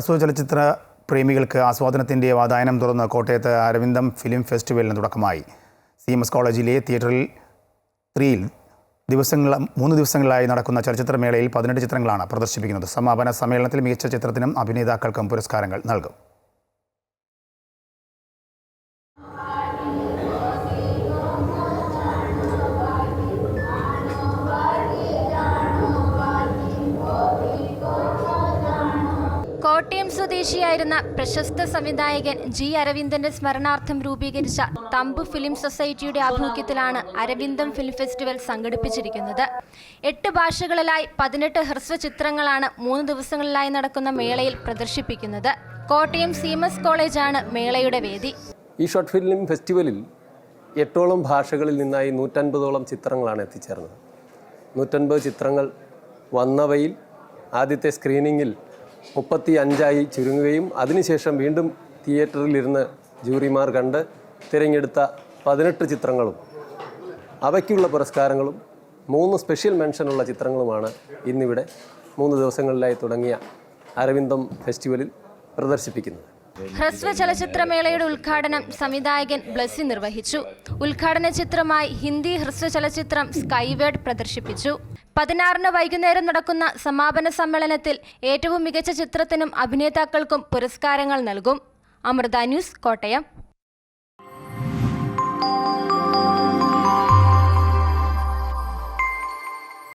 ഹ്രസ്വ ചലച്ചിത്ര പ്രേമികൾക്ക് ആസ്വാദനത്തിന്റെ വാതായനം തുറന്ന് കോട്ടയത്ത് അരവിന്ദം ഫിലിം ഫെസ്റ്റിവലിന് തുടക്കമായി. സി എം എസ് കോളേജിലെ തിയേറ്ററിൽ ത്രീയിൽ ദിവസങ്ങൾ മൂന്ന് ദിവസങ്ങളിലായി നടക്കുന്ന ചലച്ചിത്രമേളയിൽ പതിനെട്ട് ചിത്രങ്ങളാണ് പ്രദർശിപ്പിക്കുന്നത്. സമാപന സമ്മേളനത്തിൽ മികച്ച ചിത്രത്തിനും അഭിനേതാക്കൾക്കും പുരസ്കാരങ്ങൾ നൽകും. കോട്ടയം സ്വദേശിയായിരുന്ന പ്രശസ്ത സംവിധായകൻ ജി അരവിന്ദന്റെ സ്മരണാർത്ഥം രൂപീകരിച്ച തമ്പു ഫിലിം സൊസൈറ്റിയുടെ ആഭിമുഖ്യത്തിലാണ് അരവിന്ദം ഫിലിം ഫെസ്റ്റിവൽ സംഘടിപ്പിച്ചിരിക്കുന്നത്. എട്ട് ഭാഷകളിലായി പതിനെട്ട് ഹ്രസ്വ ചിത്രങ്ങളാണ് മൂന്ന് ദിവസങ്ങളിലായി നടക്കുന്ന മേളയിൽ പ്രദർശിപ്പിക്കുന്നത്. കോട്ടയം സീമസ് കോളേജാണ് മേളയുടെ വേദി. ഈ ഷോർട്ട് ഫിലിം ഫെസ്റ്റിവലിൽ എട്ടോളം ഭാഷകളിൽ നിന്നായി നൂറ്റൻപതോളം ചിത്രങ്ങളാണ് എത്തിച്ചേർന്നത്. നൂറ്റൻപത് ചിത്രങ്ങൾ വന്നവയിൽ ആദ്യത്തെ സ്ക്രീനിങ്ങിൽ മുപ്പത്തി അഞ്ചായി ചുരുങ്ങുകയും അതിനുശേഷം വീണ്ടും തിയേറ്ററിലിരുന്ന് ജൂറിമാർ കണ്ട് തിരഞ്ഞെടുത്ത പതിനെട്ട് ചിത്രങ്ങളും അവയ്ക്കുള്ള പുരസ്കാരങ്ങളും മൂന്ന് സ്പെഷ്യൽ മെൻഷനുള്ള ചിത്രങ്ങളുമാണ് ഇന്നിവിടെ മൂന്ന് ദിവസങ്ങളിലായി തുടങ്ങിയ അരവിന്ദം ഫെസ്റ്റിവലിൽ പ്രദർശിപ്പിക്കുന്നത്. ഹ്രസ്വ ചലച്ചിത്രമേളയുടെ ഉദ്ഘാടനം സംവിധായകൻ ബ്ലസ്സി നിർവഹിച്ചു. ഉദ്ഘാടന ചിത്രമായി ഹിന്ദി ഹ്രസ്വ ചലച്ചിത്രം സ്കൈവേഡ് പ്രദർശിപ്പിച്ചു. പതിനാറിന് വൈകുന്നേരം നടക്കുന്ന സമാപന സമ്മേളനത്തിൽ ഏറ്റവും മികച്ച ചിത്രത്തിനും അഭിനേതാക്കൾക്കും പുരസ്കാരങ്ങൾ നൽകും. അമൃത ന്യൂസ് കോട്ടയം.